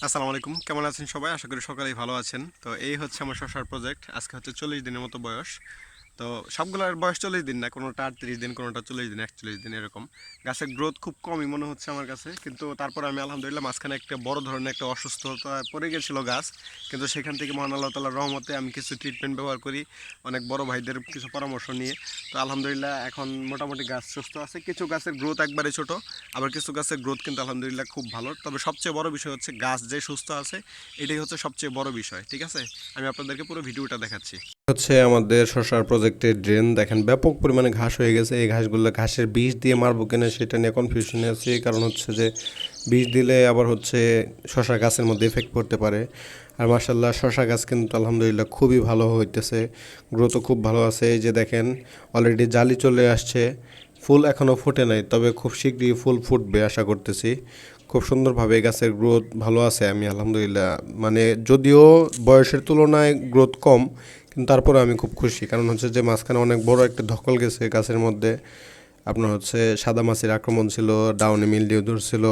আসসালামু আলাইকুম। কেমন আছেন সবাই? আশা করি সকালেই ভালো আছেন। তো এই হচ্ছে আমার শশার প্রজেক্ট আজকে হচ্ছে চল্লিশ দিনের মতো বয়স। তো সবগুলোর বয়স চল্লিশ দিন না, কোনোটা আটত্রিশ দিন, কোনোটা চল্লিশ দিন, একচল্লিশ দিন এরকম। গাছের গ্রোথ খুব কমই মনে হচ্ছে আমার কাছে, কিন্তু তারপর আমি আলহামদুলিল্লাহ মাঝখানে একটা বড় ধরনের একটা অসুস্থতা পড়ে গেছিল গাছ, কিন্তু সেখান থেকে মহান আল্লাহ তালার রহমতে আমি কিছু ট্রিটমেন্ট ব্যবহার করি, অনেক বড় ভাইদের কিছু পরামর্শ নিয়ে। তো আলহামদুলিল্লাহ এখন মোটামুটি গাছ সুস্থ আছে, কিছু গাছের গ্রোথ একবারে ছোট, আবার কিছু গাছের গ্রোথ কিন্তু আলহামদুলিল্লাহ খুব ভালো। তবে সবচেয়ে বড় বিষয় হচ্ছে গাছ যে সুস্থ আছে, এটাই হচ্ছে সবচেয়ে বড় বিষয়, ঠিক আছে? আমি আপনাদেরকে পুরো ভিডিওটা দেখাচ্ছি। হচ্ছে আমাদের শশার প্রজেক্টের ড্রেন দেখেন, ব্যাপক পরিমাণে ঘাস হয়ে গেছে। এই ঘাসগুলো ঘাসের বিষ দিয়ে মারবো কিনা সেটা নিয়ে কনফিউশনে আছি। কারণ হচ্ছে যে বিষ দিলে আবার হচ্ছে শশা গাছের মধ্যে এফেক্ট পড়তে পারে। আর মার্শাল্লাহ শশা গাছ কিন্তু আলহামদুলিল্লাহ খুবই ভালো হইতেছে। গ্রোথও খুব ভালো আছে। এই যে দেখেন অলরেডি জালি চলে আসছে। ফুল এখনও ফুটে নাই, তবে খুব শীঘ্রই ফুল ফুটবে আশা করতেছি। খুব সুন্দরভাবে গাছের গ্রোথ ভালো আছে। আমি আলহামদুলিল্লাহ মানে যদিও বয়সের তুলনায় গ্রোথ কম কিন্তু তারপরে আমি খুব খুশি। কারণ হচ্ছে যে মাঝখানে অনেক বড় একটা ধকল গেছে গাছের মধ্যে। আপনার হচ্ছে সাদা মাছির আক্রমণ ছিল, ডাউনে মিলডিউ ধরছিল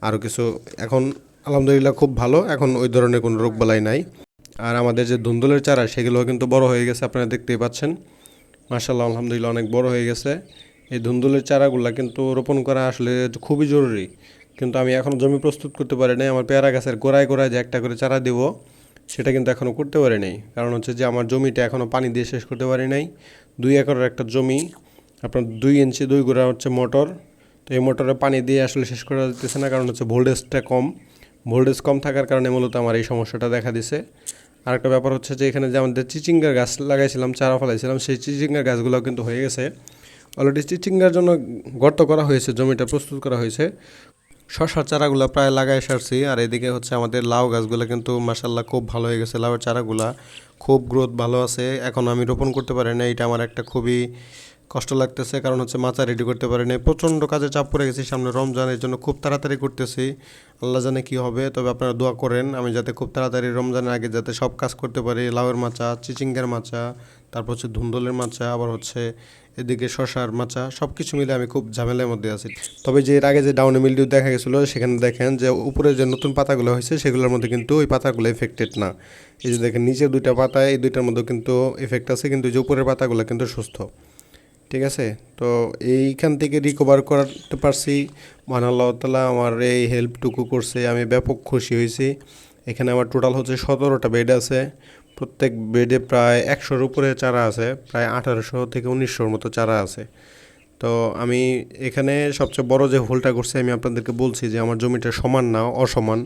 আরও কিছু। এখন আলহামদুলিল্লাহ খুব ভালো। এখন ওই ধরনের কোনো রোগবালাই নাই। আর আমাদের যে ধুন্দুলের চারা সেগুলো কিন্তু বড় হয়ে গেছে, আপনারা দেখতেই পাচ্ছেন। মার্শাল্লাহ আলহামদুলিল্লাহ অনেক বড় হয়ে গেছে। এই ধুন্দুলের চারাগুলো কিন্তু রোপণ করা আসলে খুবই জরুরি। কিন্তু আমি এখন জমি প্রস্তুত করতে পারি নাই। আমার পেয়ারা গাছের গোড়ায় গোড়ায় যে একটা করে চারা দেবো সেটা কিন্তু এখনও করতে পারি নাই। কারণ হচ্ছে যে আমার জমিটা এখনও পানি দিয়ে শেষ করতে পারি নাই। দুই একরের একটা জমি, আপনার দুই ইঞ্চি দুই গোড়া হচ্ছে মোটর। তো এই মোটরে পানি দিয়ে আসলে শেষ করা যেতেছে না, কারণ হচ্ছে ভোল্টেজটা কম। ভোল্টেজ কম থাকার কারণে মূলত আমার এই সমস্যাটা দেখা দিছে। আরেকটা ব্যাপার হচ্ছে যে এখানে যে আমাদের চিচিঙ্গার গাছ লাগাইছিলাম, চারা ফলাইছিলাম, সেই চিচিঙ্গার গাছগুলো কিন্তু হয়ে গেছে। অলরেডি চিচিঙ্গার জন্য গর্ত করা হয়েছে, জমিটা প্রস্তুত করা হয়েছে। শশার চারাগুলো প্রায় লাগাই সারছি, আর এদিকে হচ্ছে আমাদের লাউ গাছগুলো কিন্তু মাসাল্লাহ খুব ভালো হয়ে গেছে লাউ চারাগুলা। খুব গ্রোথ ভালো আছে, এখন আমি রোপণ করতে পারি না এটা আমার একটা খুবই কষ্ট লাগতেছে, কারণ হচ্ছে মাচা রেডি করতে পারি না প্রচণ্ড কাজে চাপ পড়ে গেছি সামনে রমজানের জন্য খুব তাড়াতাড়ি করতেছি। আল্লাহ জানে কি হবে, তবে আপনারা দোয়া করেন, আমি যাতে খুব তাড়াতাড়ি রমজানের আগে যাতে সব কাজ করতে পারি। লাউয়ের মাচা, চিচিঙ্গার মাচা, তারপর হচ্ছে ধুন্দলের মাচা, আবার হচ্ছে এদিকে শশার মাচা সব কিছু মিলে আমি খুব ঝামেলার মধ্যে আছি। তবে যে এর আগে যে ডাউনে মিলডিউ দেখা গেছিল, সেখানে দেখেন যে উপরে যে নতুন পাতাগুলো হয়েছে, সেগুলোর মধ্যে কিন্তু ওই পাতাগুলো এফেক্টেড না। এই যে দেখেন, নিচের দুইটা পাতা, এই দুইটার মধ্যে কিন্তু এফেক্ট আছে, কিন্তু যে উপরের পাতাগুলো কিন্তু সুস্থ। ঠিক আছে? তো এইখান থেকে রিকভার করতে পারছি। মহান আল্লাহ তালা আমার এই হেল্পটুকু করছে, আমি ব্যাপক খুশি হয়েছি। এখানে আমার টোটাল হচ্ছে সতেরোটা বেড আছে। প্রত্যেক বেডে প্রায় একশোর উপরে চারা আছে, প্রায় আঠারোশো থেকে উনিশশোর মতো চারা আছে। তো আমি এখানে সবচেয়ে বড় যে হোলটা করছি, আমি আপনাদেরকে বলছি যে আমার জমিটা সমান না, অসমান।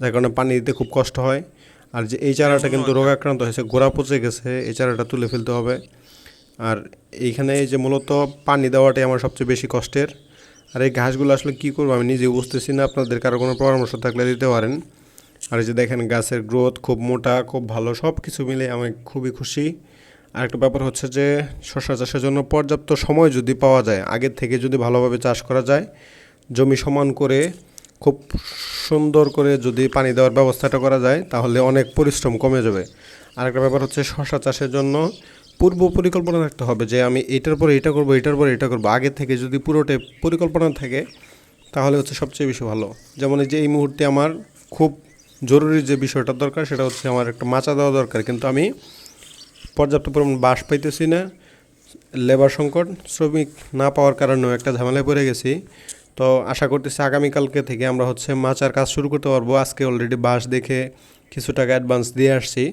যার কারণে পানি দিতে খুব কষ্ট হয়। আর যে এই চারাটা কিন্তু রোগাক্রান্ত হয়েছে, গোড়া পচে গেছে, এই চারাটা তুলে ফেলতে হবে। আর এইখানে যে মূলত পানি দেওয়াটাই আমার সবচেয়ে বেশি কষ্টের। আর এই ঘাসগুলো আসলে কী করব আমি নিজে বুঝতেছি না, আপনাদের কারও কোনো পরামর্শ থাকলে দিতে পারেন। আর এই যে দেখেন, গাছের গ্রোথ খুব মোটা, খুব ভালো সব কিছু মিলে আমি খুবই খুশি। আর একটা ব্যাপার হচ্ছে যে শশা চাষের জন্য পর্যাপ্ত সময় যদি পাওয়া যায়, আগের থেকে যদি ভালোভাবে চাষ করা যায়, জমি সমান করে, খুব সুন্দর করে যদি পানি দেওয়ার ব্যবস্থাটা করা যায়, তাহলে অনেক পরিশ্রম কমে যাবে। আর একটা ব্যাপার হচ্ছে শশা চাষের জন্য পূর্ব পরিকল্পনা রাখতে হবে যে আমি এটার পরে এটা করব, এটার পরে এটা করব। আগে থেকে যদি পুরোটাই পরিকল্পনা থাকে, তাহলে হচ্ছে সবচেয়ে বেশি ভালো। যেমন এই যে এই মুহূর্তে আমার খুব জরুরি যে বিষয়টা দরকার, সেটা হচ্ছে আমার একটা মাচা দেওয়া দরকার। কিন্তু আমি পর্যাপ্ত পরিমাণ বাস পাইতেছি না লেবার সংকট, শ্রমিক না পাওয়ার কারণেও একটা ঝামেলায় পড়ে গেছি। তো আশা করতেছি আগামীকালকে থেকে আমরা হচ্ছে মাচার কাজ শুরু করতে পারব। আজকে অলরেডি বাস দেখে কিছু টাকা অ্যাডভান্স দিয়ে আসছি।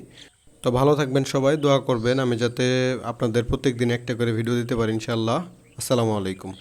তো ভালো থাকবেন সবাই, দোয়া করবেন। আমি যাতে আপনাদের প্রত্যেক দিন একটা করে ভিডিও দিতে পারি ইনশাল্লাহ আসসালামু আলাইকুম।